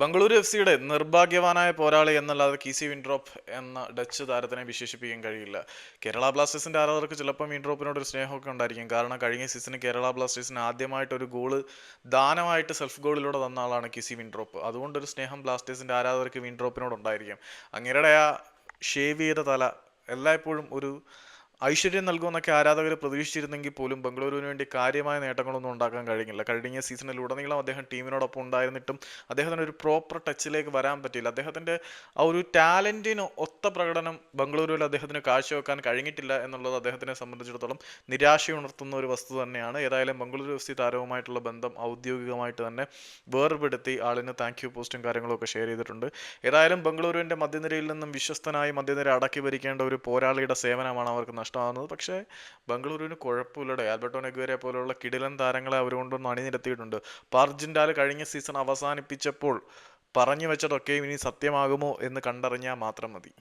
Bengaluru F സിയുടെ നിർഭാഗ്യവാനായ പോരാളി എന്നല്ലാതെ കി സി വിൻഡ്രോപ്പ് എന്ന ഡച്ച് താരത്തിനെ വിശേഷിപ്പിക്കാൻ കഴിയില്ല. കേരള ബ്ലാസ്റ്റേഴ്സിന്റെ ആരാധകർക്ക് ചിലപ്പം വിൻഡ്രോപ്പിനോട് ഒരു സ്നേഹമൊക്കെ ഉണ്ടായിരിക്കും. കാരണം കഴിഞ്ഞ സീസണിൽ കേരള ബ്ലാസ്റ്റേഴ്സിന് ആദ്യമായിട്ട് ഒരു ഗോൾ ദാനമായിട്ട് സെൽഫ് ഗോളിലൂടെ തന്ന ആളാണ് കി സി വിൻഡ്രോപ്പ്. അതുകൊണ്ടൊരു സ്നേഹം ബ്ലാസ്റ്റേഴ്സിന്റെ ആരാധകർക്ക് വിൻഡ്രോപ്പിനോട് ഉണ്ടായിരിക്കും. അങ്ങേരുടെ ആ ഷേവ് ചെയ്ത തല എല്ലായ്പ്പോഴും ഒരു ഐശ്വര്യം നൽകുമെന്നൊക്കെ ആരാധകർ പ്രതീക്ഷിച്ചിരുന്നെങ്കിൽ പോലും ബംഗളൂരുവിന് വേണ്ടി കാര്യമായ നേട്ടങ്ങളൊന്നും ഉണ്ടാക്കാൻ കഴിഞ്ഞില്ല. കഴിഞ്ഞ സീസണിൽ ഉടനീളം അദ്ദേഹം ടീമിനോടൊപ്പം ഉണ്ടായിരുന്നിട്ടും അദ്ദേഹത്തിന് ഒരു പ്രോപ്പർ ടച്ചിലേക്ക് വരാൻ പറ്റിയില്ല. അദ്ദേഹത്തിന്റെ ആ ഒരു ടാലന്റിന് ഒത്ത പ്രകടനം ബംഗളൂരുവിൽ അദ്ദേഹത്തിന് കാഴ്ചവെക്കാൻ കഴിഞ്ഞിട്ടില്ല എന്നുള്ളത് അദ്ദേഹത്തിനെ സംബന്ധിച്ചിടത്തോളം നിരാശയുണർത്തുന്ന ഒരു വസ്തു തന്നെയാണ്. ഏതായാലും ബംഗളൂരു എഫ് സി താരവുമായിട്ടുള്ള ബന്ധം ഔദ്യോഗികമായിട്ട് തന്നെ വേർപെടുത്തി ആളിന് താങ്ക് യു പോസ്റ്റും കാര്യങ്ങളൊക്കെ ഷെയർ ചെയ്തിട്ടുണ്ട്. ഏതായാലും ബംഗളൂരുവിന്റെ മധ്യനിരയിൽ നിന്നും വിശ്വസ്തനായി മധ്യനിര അടക്കി ഭരിക്കേണ്ട ഒരു പോരാളിയുടെ സേവനമാണ് അവർക്ക് നഷ്ടമാകുന്നത് പക്ഷേ ബംഗളൂരുവിന് കുഴപ്പമില്ലടെ ആൽബർട്ടോ നെഗ്വേരെ പോലുള്ള കിടിലൻ താരങ്ങളെ അവരുകൊണ്ടൊന്ന് അണിനിരത്തിയിട്ടുണ്ട്. പാർജിൻഡാൽ കഴിഞ്ഞ സീസൺ അവസാനിപ്പിച്ചപ്പോൾ പറഞ്ഞു വെച്ചതൊക്കെയും ഇനി സത്യമാകുമോ എന്ന് കണ്ടറിഞ്ഞാൽ മാത്രം മതി.